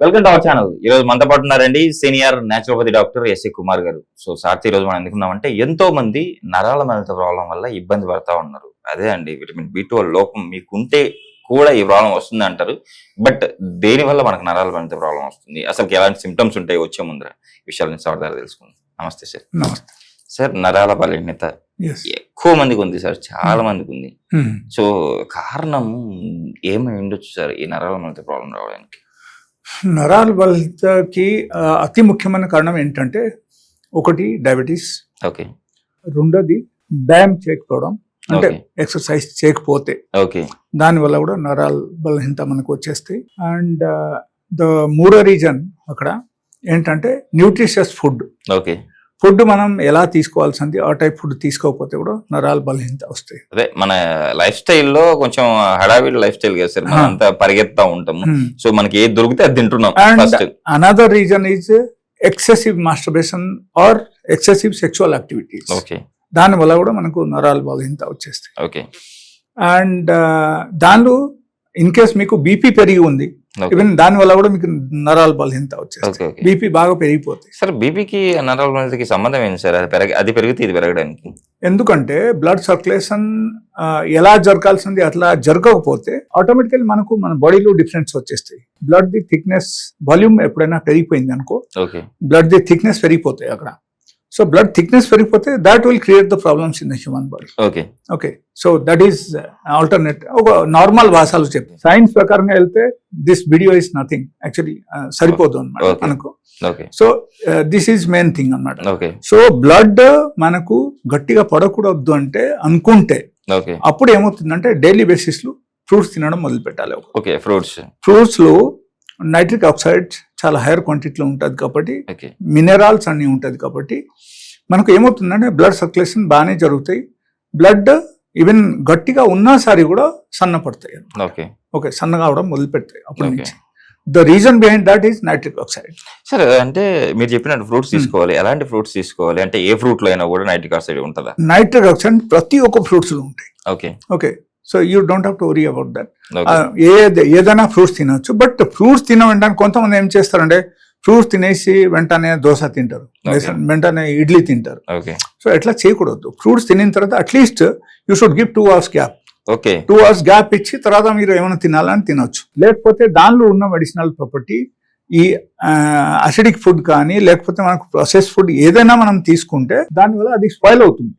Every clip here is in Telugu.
వెల్కమ్ టు అవర్ ఛానల్ ఈ రోజు మనతో పాటు ఉన్నారండి senior naturopathy doctor SA Kumar garu. So sir ఈ రోజు మనం ఎందుకున్నామంటే ఎంతో మంది నరాల మలిత ప్రాబ్లం వల్ల ఇబ్బంది పడతా ఉన్నారు. అదే అండి విటమిన్ బి లోపం మీకుంటే కూడా ఈ ప్రాబ్లం వస్తుంది అంటారు. బట్ దేని వల్ల మనకు నరాల మలిత ప్రాబ్లం వస్తుంది? అసలు ఎలాంటి సిమ్టమ్స్ ఉంటాయి వచ్చే ముందర? విషయాలని సార్ దగ్గర తెలుసుకుందాం. నమస్తే సార్. నమస్తే. సార్ నరాల బలహీనత ఎక్కువ మందికి ఉంది సార్ చాలా మందికి ఉంది. సో కారణం ఏమై ఉండొచ్చు సార్ ఈ నరాల మలిత ప్రాబ్లం రావడానికి? నరాల బలతకి అతి ముఖ్యమైన కారణం ఏంటంటే ఒకటి డయాబెటీస్ ఓకే. రెండోది వ్యాయామం చేయకపోవడం అంటే ఎక్సర్సైజ్ చేయకపోతే. ఓకే. దానివల్ల కూడా నరాల బలహీనత మనకు వచ్చేస్తాయి. అండ్ ద మూడో రీజన్ అక్కడ ఏంటంటే న్యూట్రిషియస్ ఫుడ్. ఓకే. ఫుడ్ మనం ఎలా తీసుకోవాల్సింది ఆ టైప్ ఫుడ్ తీసుకోకపోతే కూడా నరాల బలహీనత వస్తాయి. అదే మన లైఫ్ స్టైల్లో కొంచెం హడావిడి లైఫ్ స్టైల్ కదా సార్ మనం హా. అంతా పరిగెత్తా ఉంటాము. సో మనకి ఏది దొరికితే అది తింటున్నాం another reason is excessive masturbation or excessive sexual activities okay దాని వల్ల కూడా మనకు నరాల బలహీనత వచ్చేస్తాయి. ఓకే అండ్ దానిలో ఇన్ కేస్ మీకు బీపీ పెరిగి ఉంది ఈవెన్ దాని వల్ల కూడా మీకు నరాల బలహీనత ఓకే బీపీ బాగా పెరిగిపోతాయి. సార్ బీపీకి నరాల మలితకి సంబంధం ఏంటి సార్ అది పెరగ అది పెరిగితే ఇది పెరగడానికి. ఎందుకంటే బ్లడ్ సర్క్యులేషన్ ఎలా జరగాల్సింది అట్లా జరగకపోతే ఆటోమేటికల్ మనకు మన బాడీలో డిఫరెన్స్ వచ్చేస్తాయి. బ్లడ్ ది థిక్నెస్ వాల్యూమ్ ఎప్పుడైనా పెరిగిపోయింది అనుకో బ్లడ్ ది థిక్నెస్ పెరిగిపోతాయి అక్కడ. So blood thickness పెరిగిపోతే that will create the problems in the human body okay okay so that is alternate ఒక నార్మల్ భాషలో చెప్పి. సైన్స్ ప్రకారంగా వెళ్తే this video is nothing actually సరిపోదు అనమాట. మనకు so this is main thing అన్నమాట. ఓకే సో బ్లడ్ మనకు గట్టిగా పడకూడదు అంటే అనుకుంటే అప్పుడు ఏమవుతుందంటే డైలీ బేసిస్లో ఫ్రూట్స్ తినడం మొదలు పెట్టాలి ఓకే ఫ్రూట్స్ ఫ్రూట్స్లో నైట్రిక్ ఆక్సైడ్ చాలా హైయర్ క్వాంటిటీలో ఉంటుంది కాబట్టి మినరల్స్ అన్ని ఉంటుంది కాబట్టి మనకు ఏమవుతుందంటే బ్లడ్ సర్క్యులేషన్ బాగానే జరుగుతాయి. బ్లడ్ ఈవెన్ గట్టిగా ఉన్నా సరే కూడా సన్నపడతాయి ఓకే. ఓకే సన్నగా అవడం మొదలు పెడతాయి అప్పటి నుంచి. The reason behind that is nitric oxide sir అంటే మీరు చెప్పినట్టు ఫ్రూట్స్ తీసుకోవాలి. ఎలాంటి ఫ్రూట్స్ తీసుకోవాలి? అంటే ఏ ఫ్రూట్లో అయినా కూడా నైట్రిక్ ఆక్సైడ్ ఉంటుందా? నైట్రిక్ ఆక్సైడ్ ప్రతి ఒక్క ఫ్రూట్స్లో ఉంటాయి. Okay. Okay so you don't have to worry about that ఏది ఏదైనా ఫ్రూట్స్ తినవచ్చు బట్ ఫ్రూట్స్ తిన వెంటనే కొంతమంది ఏం చేస్తారంటే ఫ్రూట్స్ తినేసి వెంటనే దోశ తింటారు. వెంటనే ఇడ్లీ తింటారు. సో ఎట్లా చేయకూడదు. ఫ్రూట్స్ తినిన తర్వాత at least you should give two hours gap okay two hours gap ఇచ్చి తర్వాత మీరు ఏమైనా తినాలని తినొచ్చు. లేకపోతే దానిలో ఉన్న మెడిసినల్ ప్రాపర్టీ ఈ అసిడిక్ ఫుడ్ కానీ లేకపోతే మనకు ప్రాసెస్ ఫుడ్ ఏదైనా మనం తీసుకుంటే దానివల్ల అది స్పాయిల్ అవుతుంది.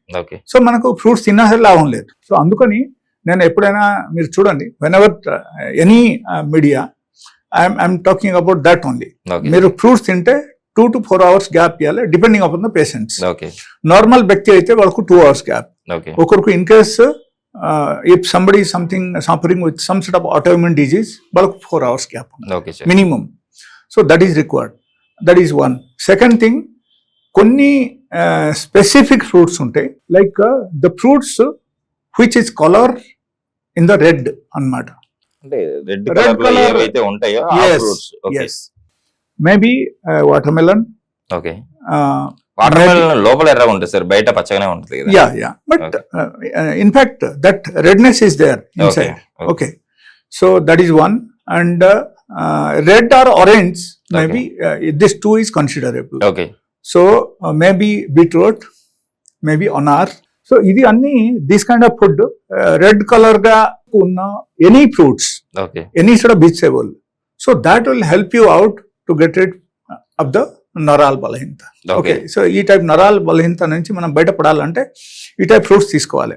సో మనకు ఫ్రూట్స్ తిన్నా లాభం లేదు. సో అందుకని నేను ఎప్పుడైనా మీరు చూడండి whenever any media I'm I'm talking about that only మీరు ఫ్రూట్స్ తింటే two to four hours gap ఇవ్వాలి depending upon the patients normal వ్యక్తి అయితే వాళ్ళకు టూ అవర్స్ గ్యాప్ ఒకరికి in case if somebody something suffering with some set of autoimmune disease వాళ్ళకు four hours gap minimum so that is required that is one second thing కొన్ని స్పెసిఫిక్ ఫ్రూట్స్ ఉంటాయి like the fruits which is colour in the red అంటే రెడ్ కలర్ ఏవైతే ఉంటాయో okay yes maybe okay watermelon లోపల ఎర్రగా ఉంటుంది సార్ బయట పచ్చగానే ఉంటుంది కదా. Ya ya but in fact that redness is there okay inside Okay. So that is one. And uh, uh, red or orange, maybe uh, this two is considerable. Okay So uh, maybe beetroot, maybe So ఇది అన్ని this kind of food red కలర్గా ఉన్న any fruits any sort of vegetable so that will help you out to get rid of the నరాల్ బలహీనత. ఓకే సో ఈ టైప్ నరాల్ బలహీనత నుంచి మనం బయటపడాలంటే ఈ టైప్ ఫ్రూట్స్ తీసుకోవాలి.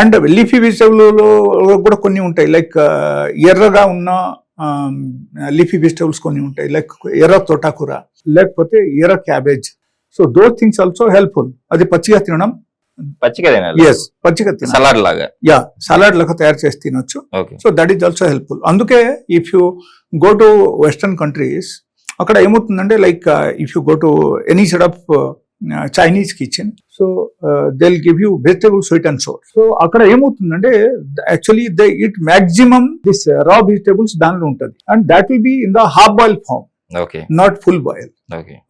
అండ్ లీఫీ వెజిటబుల్ కూడా కొన్ని ఉంటాయి. లైక్ ఎర్రగా ఉన్న లీఫీ వెజిటబుల్స్ కొన్ని ఉంటాయి. లైక్ ఎర్ర తోటాకూర లేకపోతే ఎర్ర cabbage so those things also helpful అది పచ్చిగా తినడం ఎస్ పచ్చిగా తినాలి. సలాడ్ లాగా? యా సలాడ్ లాగా తయారు చేసి తినొచ్చు. So that is also helpful అందుకే if you go to western countries అక్కడ ఏమవుతుందంటే like if you go to any set of Chinese kitchen so they give you vegetable sweet and sour so అక్కడ ఏమవుతుందంటే actually they it maximum this raw vegetables దానిలో ఉంటుంది. And that will be in the half boil form not full boil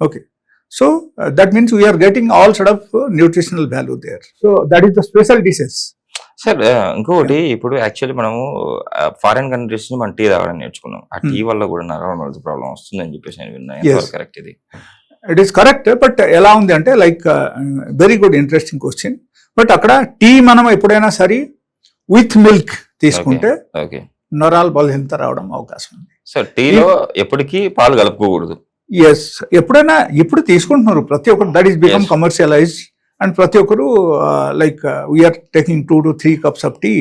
okay okay so that means we're getting all set of nutritional value there so that is the special dishes sir ఆ, ఇంకొకటి ఇప్పుడు యాక్చువల్లీ మనము ఫారిన్ కంట్రీస్ నుంచి మనం టీ తాగడం నేర్చుకున్నాం. ఆ టీ Hmm. వల్ల కూడా నరాల ప్రాబ్లం వస్తుందని చెప్పేసి నేను విన్నా Yes. కరెక్ట్ ఇది? ఇట్ ఈస్ కరెక్ట్ బట్ ఎలా ఉంది అంటే like very good interesting question but అక్కడ టీ మనం ఎప్పుడైనా సరే విత్ మిల్క్ తీసుకుంటే ఓకే నరాల్ బలహీనత రావడం అవకాశం ఉంది. సార్ టీలో ఎప్పటికీ పాలు కలుపుకోకూడదు. ఎస్ ఎప్పుడైనా ఇప్పుడు తీసుకుంటున్నారు. ప్రతి ఒక్కరు that is become. Commercialise and ప్రతి ఒక్కరు like we're taking two to three cups of tea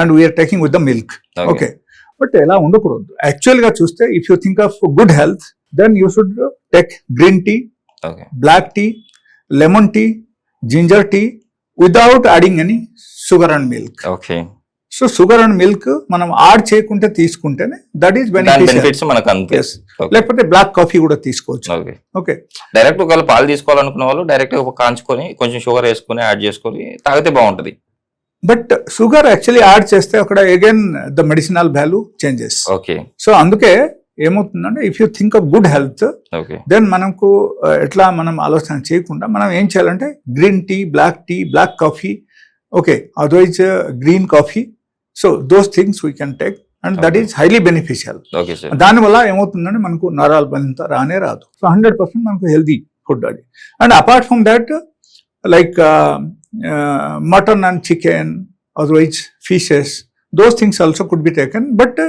and we're taking with the milk okay but ఎలా ఉండకూడదు? యాక్చువల్గా చూస్తే if you think of good health then you should take green tea black tea lemon tea ginger tea without adding any sugar and milk okay so sugar and milk మనం యాడ్ చేయకుంటే తీసుకుంటేనే దట్ ఈస్ బెనిఫిట్స్ మనకు లేకపోతే బ్లాక్ కాఫీ కూడా తీసుకోవచ్చు. ఓకే డైరెక్ట్ ఒకవేళ పాలు తీసుకోవాలనుకున్న వాళ్ళు డైరెక్ట్ కాంచుకొని కొంచెం షుగర్ వేసుకొని యాడ్ చేసుకొని తాగితే బాగుంటది. బట్ షుగర్ యాక్చువల్లీ యాడ్ చేస్తే అక్కడ again the medicinal value changes okay so అందుకే ఏమవుతుందంటే if you think of good health okay then మనకు uh, ఎట్లా మనం ఆలోచన చేయకుండా మనం ఏం చేయాలంటే green tea black tea black coffee okay otherwise green coffee so those things we can take and that. Is highly beneficial దానివల్ల ఏమవుతుందంటే మనకు నరాల బలింత రానే రాదు. సో హండ్రెడ్ పర్సెంట్ మనకు హెల్దీ ఫుడ్ అది. And apart from that like mutton and chicken otherwise fishes those things also could be taken but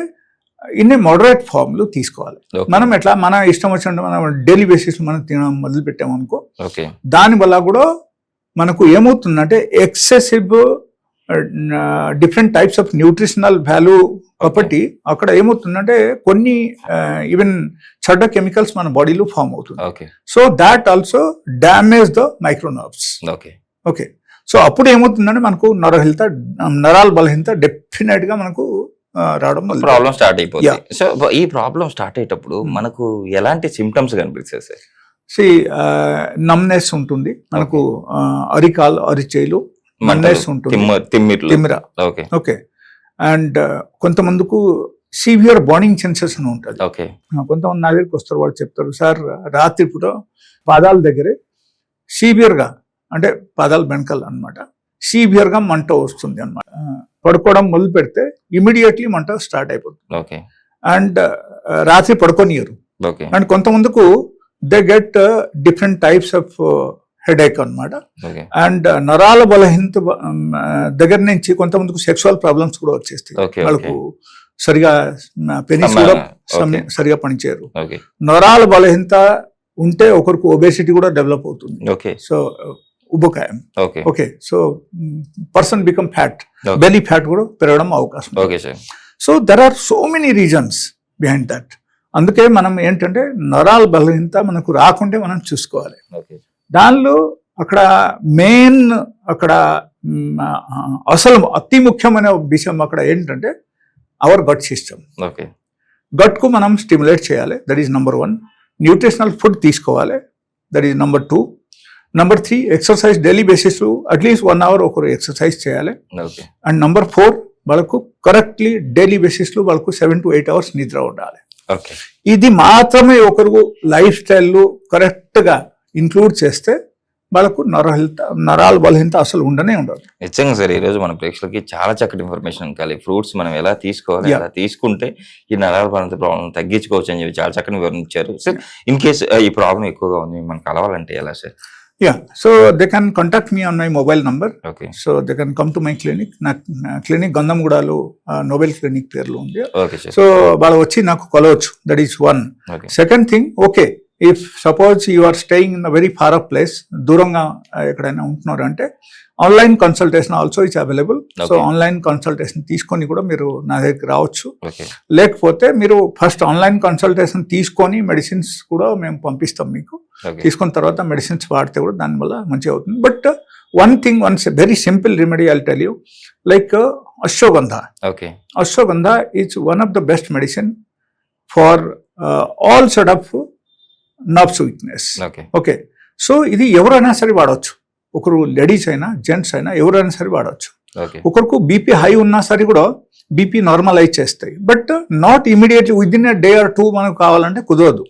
in a moderate ఫామ్లో తీసుకోవాలి. మనం ఎట్లా మన ఇష్టం వచ్చినట్టు మనం డైలీ బేసిస్ మనం తినడం మొదలు పెట్టామనుకో దానివల్ల కూడా మనకు ఏమవుతుందంటే excessive different types of nutritional value కాబట్టి అక్కడ ఏమవుతుందంటే కొన్ని ఈవెన్ చెడ్డ కెమికల్స్ మన బాడీలో ఫామ్ అవుతుంది. Okay so that also damage the micronerves okay okay so అప్పుడు ఏమవుతుందంటే మనకు నరహిత నరాల బలహీనత డెఫినెట్గా మనకు రావడం ప్రాబ్లం స్టార్ట్ అయిపోతుంది. సో ఈ ప్రాబ్లం స్టార్ట్ అయ్యేటప్పుడు Hmm. మనకు ఎలాంటి సిమ్టమ్స్ కనిపిస్తాయి సార్? సి నమ్నెస్ ఉంటుంది. మనకు అరికాలు అరిచేలు ఉంటుంది. ఓకే. ఓకే. అండ్ కొంతమందికు సివియర్ బాండింగ్ సెన్సేషన్ ఉంటుంది. ఓకే. కొంతమంది నా దగ్గరికి వస్తారు వాళ్ళు చెప్తారు సార్ రాత్రి పూట పాదాల దగ్గరే సివియర్గా అంటే పాదాల వెనకాల అనమాట సివియర్గా మంట వస్తుంది అనమాట పడుకోవడం మొదలు పెడితే ఇమీడియట్లీ మంట స్టార్ట్ అయిపోతుంది. ఓకే. అండ్ రాత్రి పడుకోనియరు. Okay. And కొంతమందికు they get different types of headache అన్నమాట. ఓకే. అండ్ నరాల బలహీనత దగ్గర నుంచి కొంతమందికి సెక్సువల్ ప్రాబ్లమ్స్ కూడా వచ్చేస్తాయి. వాళ్ళకు సరిగా పెనిస్ కూడా. సరిగా పనిచేయరు. నరాల బలహీనత ఉంటే ఒకరికి ఒబేసిటీ కూడా డెవలప్ అవుతుంది. So ఉబకాయం okay. So person become fat. Belly fat కూడా పెరగడం అవకాశం so there are so many reasons behind that అందుకే మనం ఏంటంటే నరాల బలహీనత మనకు రాకుంటే మనం చూసుకోవాలి. ఓకే దానిలో అక్కడ మెయిన్ అక్కడ అసలు అతి ముఖ్యమైన విషయం అక్కడ ఏంటంటే అవర్ గట్ సిస్టమ్ ఓకే. గట్కు మనం స్టిమ్యులేట్ చేయాలి. That is number one nutritional food తీసుకోవాలి. That is number two number three exercise daily basis at least one hour ఒకరు ఎక్సర్సైజ్ చేయాలి. అండ్ నంబర్ ఫోర్ వాళ్ళకు కరెక్ట్లీ డైలీ బేసిస్లో వాళ్ళకు సెవెన్ టు ఎయిట్ అవర్స్ నిద్ర ఉండాలి. ఓకే. ఇది మాత్రమే ఒకరు లైఫ్ స్టైల్లో కరెక్ట్గా ఇంక్లూడ్ చేస్తే వాళ్ళకు నరహిత నరాల బలహీనత అసలు ఉండనే ఉండదు. నిజంగా సార్ ఈ రోజు మన ప్రేక్షకులకి చాలా చక్కటి ఇన్ఫర్మేషన్ కాలి ఫ్రూట్స్ మనం ఎలా తీసుకోవాలి. ఎలా తీసుకుంటే ఈ నరాల బాధిత ప్రాబ్లం తగ్గించుకోవచ్చు అని చెప్పి చాలా చక్కని వివరించారు సార్ ఇన్ కేస్ ఈ ప్రాబ్లం ఎక్కువగా ఉంది మనం కలవాలంటే ఎలా sir yeah so they can contact me on my mobile number okay so they can come to my clinic నా క్లినిక్ గంధంగూడలో నోబెల్ క్లినిక్ పేర్లు ఉంది. ఓకే సార్ సో వాళ్ళు వచ్చి నాకు కొలవచ్చు. That is one second thing okay if suppose you are staying in very far up place దూరంగా ఎక్కడైనా ఉంటున్నారు అంటే online consultation also it's available so. Online consultation తీసుకొని కూడా మీరు నా దగ్గరికి రావచ్చు. లేకపోతే మీరు ఫస్ట్ ఆన్లైన్ కన్సల్టేషన్ తీసుకొని మెడిసిన్స్ కూడా మేము పంపిస్తాం మీకు. తీసుకున్న తర్వాత మెడిసిన్స్ వాడితే కూడా దానివల్ల మంచిగా అవుతుంది. But one thing one very simple remedy I'll tell you like ashwagandha. Okay ashwagandha is one of the best medicine for all set of nerves weakness okay so ఇది ఎవరైనా సరే వాడవచ్చు ఒకరు లేడీస్ అయినా జెంట్స్ అయినా ఎవరైనా సరే వాడవచ్చు ఒకరికి బీపీ హై ఉన్నా సరే కూడా బీపీ నార్మలైజ్ చేస్తాయి. But not immediately within day or two మనకు కావాలంటే కుదరదు.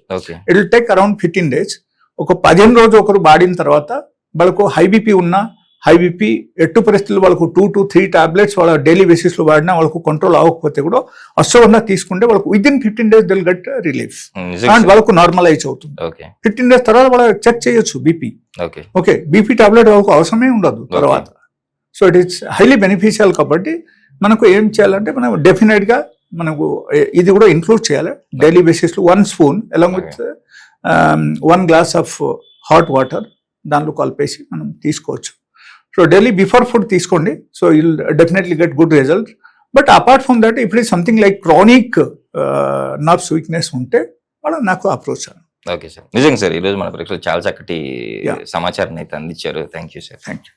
It will take around fifteen days ఒక పదిహేను రోజు ఒకరు వాడిన తర్వాత వాళ్ళకు హై బీపీ ఉన్నా హై బీపీ ఎట్టు పరిస్థితులు వాళ్ళకు టూ టు త్రీ టాబ్లెట్స్ వాళ్ళ డైలీ బేసిస్లో వాడినా వాళ్ళకు కంట్రోల్ అవ్వకపోతే కూడా అశ్వగంధ తీసుకుంటే వాళ్ళకు within fifteen days they'll get relief and వాళ్ళకు నార్మలైజ్ అవుతుంది. ఫిఫ్టీన్ డేస్ తర్వాత వాళ్ళ చెక్ చేయొచ్చు బీపీ ఓకే బీపీ టాబ్లెట్ వాళ్ళకు అవసరమే ఉండదు తర్వాత. So it is highly beneficial కాబట్టి మనకు ఏం చేయాలంటే మనం డెఫినెట్గా మనకు ఇది కూడా ఇంక్లూడ్ చేయాలి. డైలీ బేసిస్లో one spoon along with one glass of hot water దానిలో కలిపేసి మనం తీసుకోవచ్చు. సో డైలీ బిఫోర్ ఫుడ్ తీసుకోండి. So will definitely get good result but apart from that ఇప్పుడు something like chronic nerves weakness ఉంటే వాళ్ళ నాకు అప్రోచ్ ఓకే సార్ నిజంగా సార్ ఈ రోజు మన పరీక్షలో చాలా చక్కటి. సమాచారాన్ని అయితే అందించారు. Thank you sir thank you